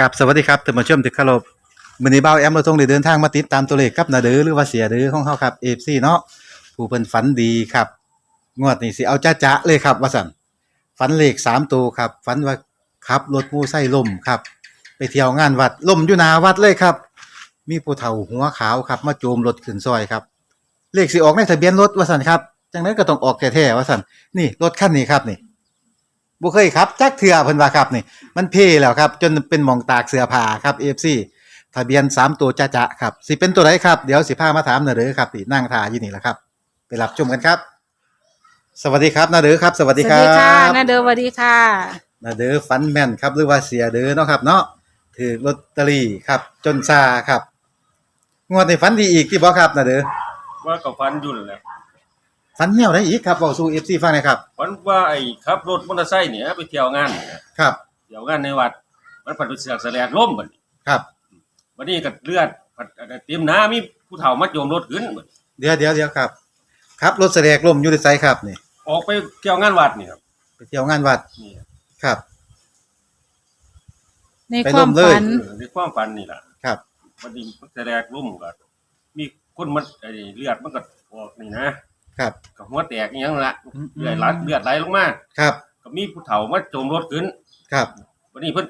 กับสวัสดีครับท่านผู้ชมที่เคารพมื้อนี้เบาแอมเราต้องได้เดินทางมาติดตามตัวเลขกับนาเด้อหรือว่าเสียเด้อของเฮาครับ FC เนาะผู้เพิ่นฝันดีครับ งวดนี้สิเอาจ้าๆเลยครับว่าซั่นฝันเลข3ตัวครับฝันว่าขับรถมูไซค์ล่มครับ ไปเที่ยวงานวัดล่มอยู่หนาวัดเลยครับ มีผู้เฒ่าหัวขาวครับ มาโจมรถขึ้นซอยครับ เลขสิออกในทะเบียนรถว่าซั่นครับจังนั้นก็ต้องออกแท้ๆว่าซั่นนี่รถคันนี้ครับนี่ บ่เคยครับจักเทื่อเพิ่นว่าครับนี่ มันเพ่แล้วครับ จนเป็นหมองตากเสื้อผ้าครับ AFC ทะเบียน3ตัวจะจะครับ สิเป็นตัวไหนครับเดี๋ยวสิพามาถามนาเด้อครับนี่นั่งทาอยู่นี่แหละครับ ไปรับชมกันครับ สวัสดีครับนาเด้อครับ สวัสดีครัสวัสดีค่ะบนาเดอสวัสดีค่ะ นาเด้อฟันแม่นครับหรือว่าเสียเด้อเนาะครับเนาะถือลอตเตอรี่ครับ จนซาครับ งวดนี้ฟันดีอีกที่บ่ครับนาเด้อว่ากับฟันอยุ่นนแหละ ฟันเหี่ยวได้อีกครับบอกสู่ FC ฟังหน่อยครับฟันว่าไอ้ขับรถมอเตอร์ไซค์เนี่ยไปเที่ยวงานเนี่ยครับ เที่ยวงานในวัด มันผัดไปเสือกแสลกล้มบัดนี้ครับวันนี้ก็เลือดผัดอันนั้นเตรียมน้ำมีผู้เฒ่ามาโยมรถขึ้นบัดเดี๋ยวเดี๋ยวเดี๋ยวครับ ครับรถแสดงลมอยู่ในไซครับนี่ ออกไปเที่ยวงานวัดนี่ครับไปเที่ยวงานวัดนี่ครับ ในไปความร่วมเลย ฝัน เออในความฝันนี่ล่ะครับวันนี้มันแสลกล้มก็มีคนมันไอ้เลือดมันก็ออกนี่นะ ครับ ก็หัวแตกอหยังนั่นละอืมเลือดไหลเลือดไหลลงมาครับ ก็มีผู้เฒ่ามาโจมรถขึ้น ครับ วันนี้เพิ่น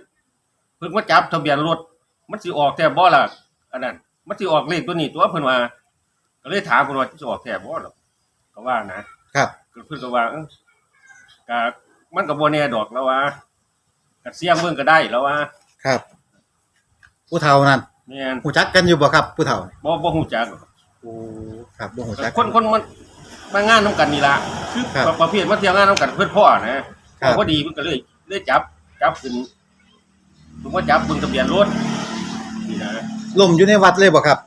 เพิ่นมาจับทะเบียนรถมันสิออกแท้บ่ล่ะอันนั้นมันสิออกเลขตัวนี้ตัวเพิ่นว่าก็เลยถามเพิ่นว่าสิออกแท้บ่ล่ะก็ว่านะครับ ก็เพิ่นก็ว่าเอ้อก็มันก็บ่แน่ดอกแล้วว่าก็เสี่ยงเบิ่งก็ได้แล้วว่าครับ ผู้เฒ่านั่นแม่นหูจักกันอยู่บ่ครับ ผู้เฒ่าบ่บ่ฮู้จักโอ้ครับบ่หูจัก คนคนมัน มางานนํกันนี่ล่ะคือครับประเภทมาเที่ยวงานนํกันเพิ่นพ่อนะครับพอดีเพิ่นก็เลยเลยจับจับขึ้นเพิ่นว่าจับเบิ่งทะเบียนรถนี่นะล่มอยู่ในวัดเลยบ่ครับ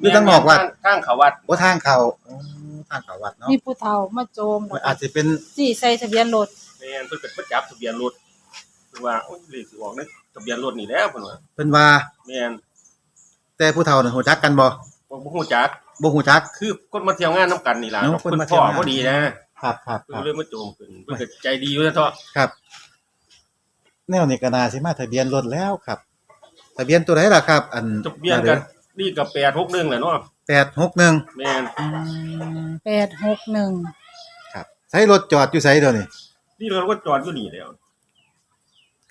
อยู่ทางนอกวัดทางเขาวัดบ่ทางเขาอืมทางเขาวัดเนาะมีผู้เฒ่ามาโจมมันอาจสิเป็นสี่ใส่ทะเบียนรถแม่นเพิ่นเป็นประจับทะเบียนรถเพิ่นว่าโอ้ยเลขสิออกในทะเบียนรถนี่แล้วเพิ่นว่าเพิ่นว่า แม่นแต่ผู้เฒ่าน่ะหูจักกันบ่บ่บ่ฮู้จัก บ่หูจัก คือคนมาเที่ยวงานนํกันนี่ล่ะเนาะคนเพิ่นมาเที่พ่ยอวงานพอดีนะครับครับคเพิ่นรับก็เลยมาโจมขึ้นเพิ่นก็ใจดีอยู่นะเถาะครับ แนวนี้ก็น่าสิมาทะเบียนรถแล้วครับ ทะเบียนตัวไหนล่ะครับ อันทะเบียนกันนี่ก็861แหละเนาะ861แม่นอืมแปดหกหนึ่งครับใช้รถจอดอยู่ไสเดี๋ยวนี้นี่เราก็จอดอยู่นี่แล้ว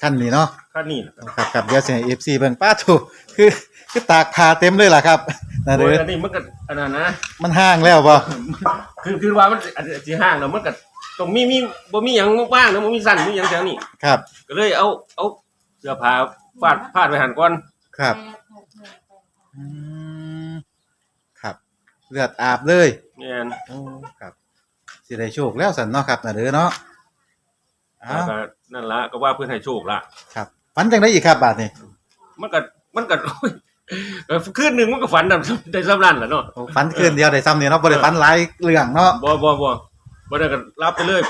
คันนี้เนาะ คันนี้นะครับครับครับเดี๋ยวสิให้ FC เบิ่งป้าถูคือคือตากผ้าเต็มเลยล่ะครับ นะโอ้เด้ยออันนี้มันก็อันนั้นนะ มันห้างแล้วบ่คือคือว่ามันอาจจะสิห่างแล้วมันก็ต้องมีมีบ่มีหยังว่างนะบ่มีสั่นมีหยังแถวนี้ครับก็เลยเอาเอาเสื้อผ้าฟาดฟาดไว้หันก่อนครับอืมครับเลือดอาบเลยแม่นโอ้ครับสิได้โชคแล้วสันเนาะครับนะเด้อเนาะอ้าแล้ววก็นั่นละก็ว่าเพื่อนให้โชคละครับฝันจังไดอีกครับบาดนี้มันก็มันก็โอ้ย เออคืนหนึ่งมันก็ฝันได้ได้สำนันแหละเนาะโอ้ฝันคืนเดียวได้ซ้ำนี่เนาะบ่ได้ฝันหลายเรื่องเนาะ บ่บ่บ่บ่ได้ก็รับไปเลย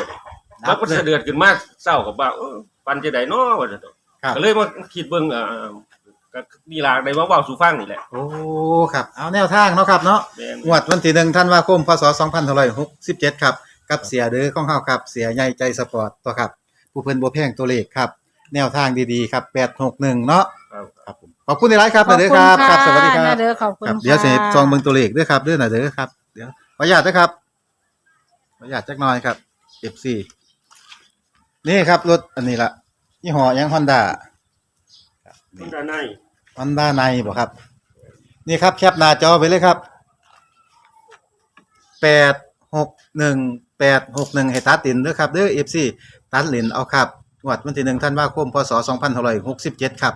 บ่ได้รัรับบไปก็เลยเสดือดขึ้นมาเศร้ากับว่าเออฝันจะได้เนาะว่าซั่นเนาะครับ ก็เลยมาคิดเบิ่งเอ่อก็นี่ล่ะได้มาเว้าสู่ฟังนี่แหละโอ้ครับ เอาแนวทางเนาะครับเนาะ แม่นงวดวันที่1ธันวาคมพศ2567 ครับ กับเสียเด้อของเฮาครับ เสียใหญ่ใจสปอร์ตตัวครับ ผู้เพิ่นบ่แพงตัวเลขครับ แนวทางดีๆ ครับ 861 เนาะ ครับ ครับผม ขอบคุณหลายๆครับนะเด้อครับครับ สวัสดีครันาบเดอขอบคุณครับค่ะเดี๋ยวสิซองเบิ่งตัวเลขด้วยครับเด้วยนะเด้อครับ เดี๋ยวขออนุญาตนะครับขออนุญาตจักหน่อยครับ F4 นี่ครับรถอันนี้ละยี่ห้อหยัง Honda ครับมันนี่ด้านใน Honda ในบ่ครับ นี่ครับแคปหน้าจอไปเลยครับ861 861ให้ตัดตินเด้อครับเด้อ FC ตัดเลนเอาครับ งวดวันที่1ธันวาคมพศ2567 ครับ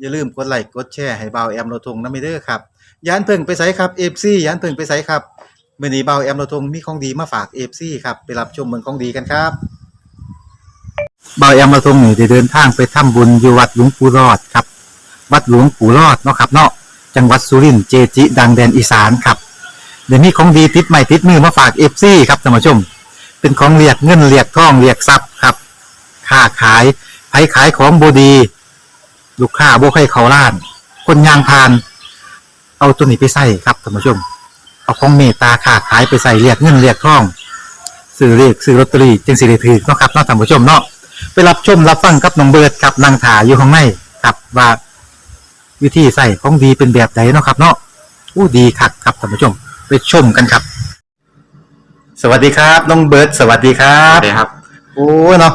อย่าลืมกดไลค์กดแชร์ให้เบาแอมโลทงนะมิเด้อครับยานเพิ่งไปไสครับ FC ยานเพิ่งไปไสครับเมื้อนี้เบาแอมโลทงมีของดีมาฝาก FC ครับไปรับชมเมืองของดีกันครับเบาแอมโลทงนี่ได้เดินทางไปทำบุญอยู่วัดหลวงปู่รอดครับ วัดหลวงปู่รอดเนาะครับเนาะจังหวัดสุรินทร์เจจิ ดังแดนอีสานครับเดี๋ยวมีของดีติดใหม่ติดมือมาฝาก FC ครับท่านผู้ชม เป็นของเรียกเงินเรียกทองเรียกทรัพย ครับค้าขายไผขายของบดี ลูกค้าบ่ใครเขาล้าน คนยางพาน เอาตัวนี้ไปใส่ครับท่านผู้ชม เอาของเมตตาค้าขายไปใส่เรียกเงินเรียกทองซื้อเรียกซื้อลอตเตอรี่จึงสิได้ถือเนาะครับเนาะท่านผู้ชมเนาะไปรับชมรับฟังกับน้องเบิร์ดครับนางถาอยู่ข้างในครับว่าวิธีใส่ของดีเป็นแบบไหนเนาะครับ เนาะอู้ดีคักครับท่านผู้ชม ไปชมกันครับ สวัสดีครับ น้องเบิร์ดสวัสดีครัครับบครับ โอ้เนาะ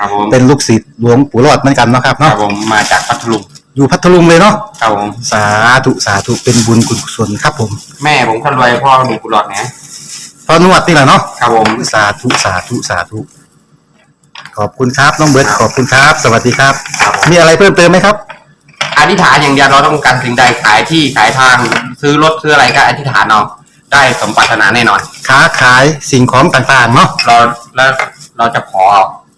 ครับผมเป็นลูกศิษย์หลวงปู่รอดเหมือนกันเนาะครับครัเนาะบผมมาจากพัทลุงอยู่พัทลุงเลยเนาะครับผมสาธุสาธุเป็นบุญกุศลครับผมแม่ผมคนรวยพ่อมีกุหลาบนะพอนวดนี่แหละเนาะครับผมสาธุสาธุสาธุขอบคุณครับน้องเบิร์ดขอบคุณครับ สวัสดีครับ ครับผมมีอะไรเพิ่มเติมไหมครับ อธิษฐานอย่างเดียวเราต้องการสิ่งใดขายที่ขายทางซื้อรถซื้ออะไรก็อธิษฐานเอาได้สมปรารถนาแน่นอน ค้าขายสิ่งของต่างๆเนาะเราแล้วเราจะขอ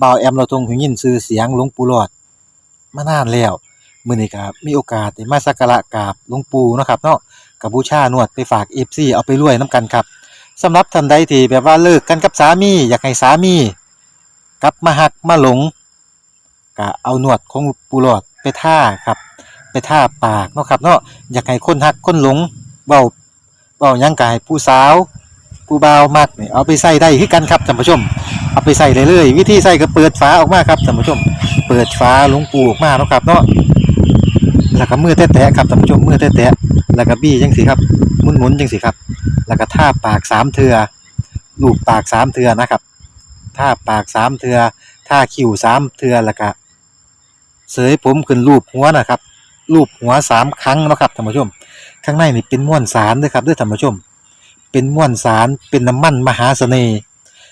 บ่าวแอมเราทรงหูยินชื่อเสียงหลวงปู่หลอดมานานแล้วมื้อนี้ก็มีโอกาสได้มาสักการะกราบหลวงปู่เนาะครับเนาะกับบูชานวดไปฝาก FC เอาไปรวยนํกันครับสำหรับท่านใดที่แบบว่าเลิกกันกับสามี อยากให้สามีกลับมาหักมาหลงก็เอาหนวดของปูหลอดไปท่าครับ ไปท่าปากเนาะครับเนาะอยากให้คนหักคนหลงเบาเบายังกายผู้สาว ผู้บ่าวมักนี่เอาไปใส่ได้คือกันครับท่านผู้ชม เอาไปใส่ได้เลย วิธีใส่ก็เปิดฝาออกมาครับท่านผู้ชม เปิดฝาลวงปูออกมาเนาะครับเนาะแล้วก็มือแตะๆครับท่านผู้ชมมือแตะๆแล้วก็บี้จังสิครับหมุนๆจังสิครับ แล้วก็ท่าปากสามเทือลูบปากสามเทือนะครับท่าปากสามเทือท่าคิ้วสามเทือแล้วก็เสยผมขึ้นรูปหัวนะครับรูปหัวสามครั้งเนาะครับท่านผู้ชม ข้างในนี่เป็นม้วนสารด้วยครับด้วยท่านผู้ชม เป็นม้วนสารเป็นน้ำมันมหาเสน่ห์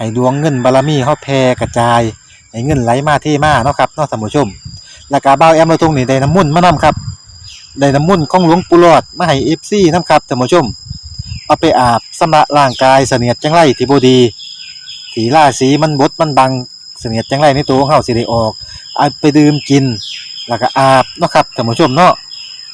ให้ดวงเงินบารมีเฮาแผ่กระจาย ให้เงินไหลมาเทมาเนาะครับเนาะท่านผู้ชม แล้วก็เบาแอมเราทงนี่ได้น้ำมุ่นมานํครับได้น้ำมุ่นของหลวงปู่หลอดมาให้เอฟซีนํครับท่านผู้ชม เอาไปอาบสำระร่างกายเสนียดจังไรที่บ่ดีถีล่าสีมันบดมันบังเสนียดจังไรในตัวของเฮาสิได้ออกเอาไปดื่มกิน แล้วก็อาบเนาะครับท่านผู้ชมเนาะ